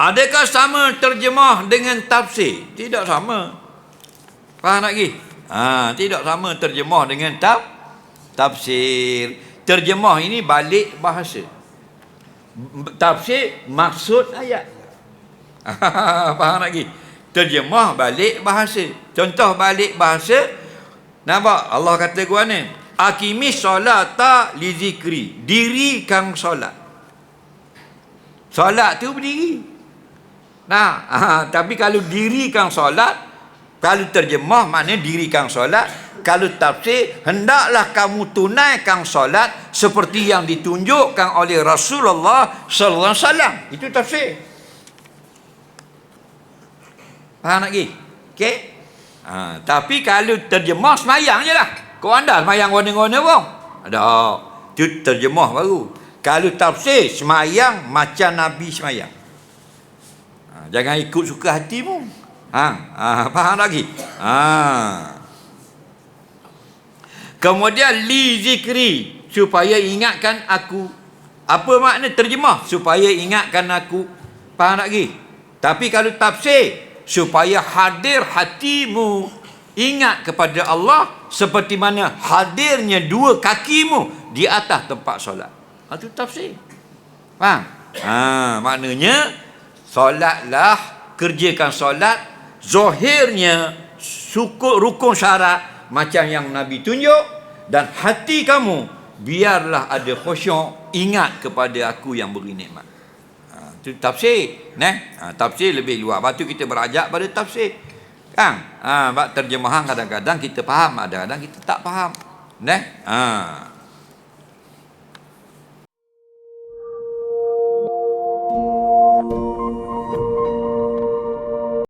Adakah sama terjemah dengan tafsir? Tidak sama. Faham lagi? Ha, tidak sama terjemah dengan taf tafsir. Terjemah ini balik bahasa. Tafsir maksud ayat. Faham lagi? Terjemah balik bahasa. Contoh balik bahasa. Nampak? Allah kata gua ni. Akimis solata li zikri. Dirikan solat. Solat tu berdiri. Nah, ha, tapi kalau dirikan solat, kalau terjemah maknanya dirikan solat, kalau tafsir hendaklah kamu tunaikan solat seperti yang ditunjukkan oleh Rasulullah sallallahu alaihi wasallam. Itu tafsir. Faham lagi? Okey? Ha, tapi kalau terjemah semayang je lah. Kau anda semayang warna-warna pun? Ada. Itu terjemah baru. Kalau tafsir semayang macam Nabi semayang. Jangan ikut suka hatimu. Ha, ha faham lagi? Ha. Kemudian li zikri supaya ingatkan aku. Apa makna terjemah? Supaya ingatkan aku. Faham lagi? Tapi kalau tafsir supaya hadir hatimu ingat kepada Allah seperti mana hadirnya dua kakimu di atas tempat solat. Itu tafsir. Faham? Ha, maknanya Solatlah, kerjakan solat, zahirnya suku rukun syarat macam yang Nabi tunjuk dan hati kamu biarlah ada khusyuk ingat kepada aku yang beri nikmat. Ha, itu tafsir, neh. Ha, tafsir lebih luas. Batu kita berajak pada tafsir. Kan? Ha, terjemahan kadang-kadang kita faham, kadang-kadang kita tak faham. Neh. Ha.